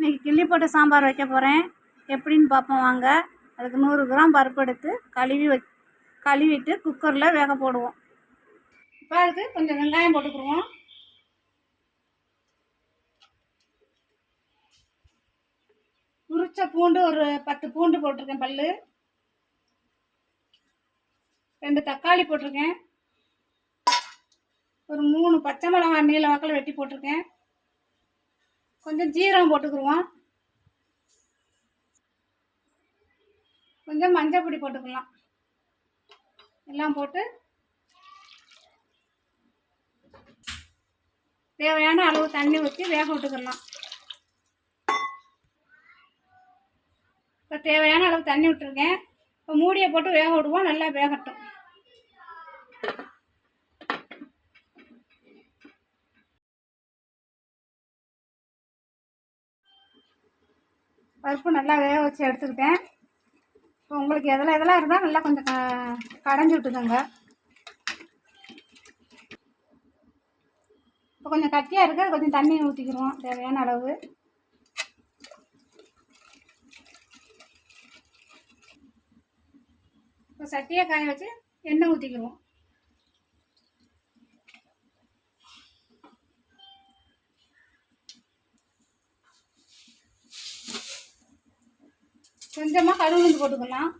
இன்றைக்கி கிள்ளி போட்டு சாம்பார் வைக்க போகிறேன் எப்படின்னு பார்ப்போம் வாங்க. அதுக்கு நூறு கிராம் பருப்பு எடுத்து கழுவி வ கழுவிட்டு குக்கரில் வேக போடுவோம். இப்போ அதுக்கு கொஞ்சம் வெங்காயம் போட்டுக்குருவோம் உரிச்ச பூண்டு ஒரு பத்து பூண்டு போட்டிருக்கேன் பல்லு. ரெண்டு தக்காளி போட்டிருக்கேன். ஒரு மூணு பச்சை மிளகாய் நீல வாக்கில் வெட்டி போட்டிருக்கேன். கொஞ்சம் ஜீரகம் போட்டுக்குருவோம். கொஞ்சம் மஞ்சள் பொடி போட்டுக்கலாம். எல்லாம் போட்டு தேவையான அளவு தண்ணி ஊற்றி வேக விட்டுக்கலாம். இப்போ தேவையான அளவு தண்ணி விட்டுருக்கேன். இப்போ மூடியை போட்டு வேக விடுவோம். நல்லா வேகட்டும். பருப்பு நல்லா வேக வச்சு எடுத்துக்கிட்டேன் இப்போ உங்களுக்கு எதில் எதெல்லாம் இருந்தால் நல்லா கொஞ்சம் க கடைஞ்சி விட்டுக்கோங்க. இப்போ கொஞ்சம் கட்டியாக இருக்குது கொஞ்சம் தண்ணி ஊற்றிக்கிறோம் தேவையான அளவு. இப்போ சட்டியை காய வச்சு எண்ணெய் ஊற்றிக்கிறோம் கொஞ்சமாக கருவேந்து போட்டுக்கலாம்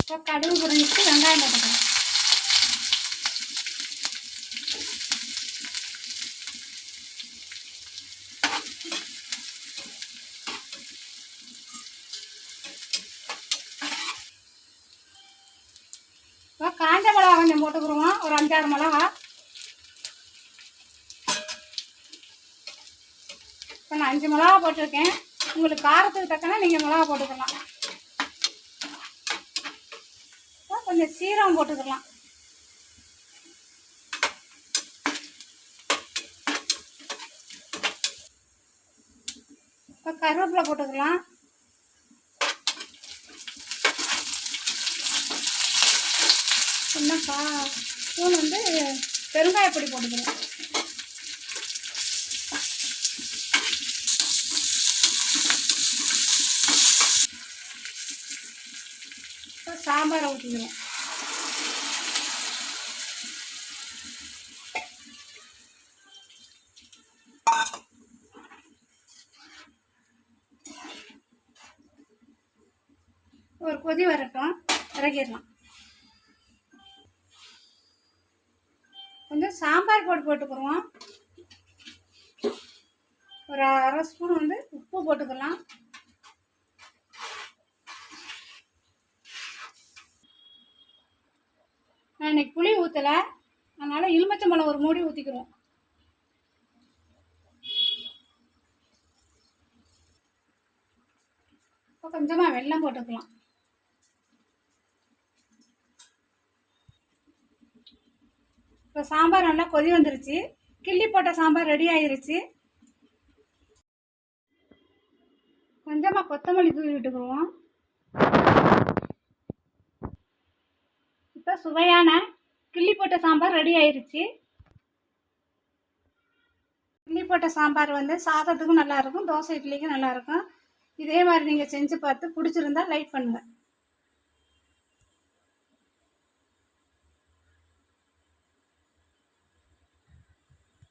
இப்போ கடுகு புரிஞ்சிட்டு வெங்காயம் போட்டுக்கலாம். இப்போ காஞ்ச மிளகா கொஞ்சம் போட்டுக்கிடுவோம். ஒரு அஞ்சாறு மிளகா. நான் அஞ்சு மிளகா போட்டிருக்கேன். உங்களுக்கு காரத்துக்கு தக்கன நீங்கள் மிளகா போட்டுக்கலாம். கொஞ்சம் சீரகம் போட்டுக்கலாம். இப்போ கருவேப்பிலை போட்டுக்கலாம். இன்னும் கா ஸ்பூன் வந்து பெருங்காயப்பொடி போட்டுக்கிறேன் இப்போ சாம்பாரை ஊற்றிக்கிறோம் ஒரு கொதி வரட்டும். இறக்கிடலாம். கொஞ்சம் சாம்பார் போட்டு போட்டுக்குருவோம். ஒரு அரை ஸ்பூன் வந்து உப்பு போட்டுக்கலாம். நான் இன்னைக்கு புளி ஊற்றலை அதனால் எலுமிச்சம்பழம் ஒரு மூடி ஊற்றிக்கிறோம் இப்போ கொஞ்சமாக வெள்ளம் போட்டுக்கலாம். இப்போ சாம்பார் நல்லா கொதி வந்துருச்சு. கிள்ளி போட்ட சாம்பார் ரெடி ஆயிருச்சு. கொஞ்சமாக கொத்தமல்லி தூவி விட்டுக்குருவோம் இப்போ சுவையான கிள்ளி போட்ட சாம்பார் ரெடி ஆயிருச்சு. கிள்ளி போட்ட சாம்பார் வந்து சாதத்துக்கும் நல்லாயிருக்கும் தோசை இட்லிக்கும் நல்லாயிருக்கும் இதே மாதிரி நீங்கள் செஞ்சு பார்த்து பிடிச்சிருந்தா லைக் பண்ணுங்கள்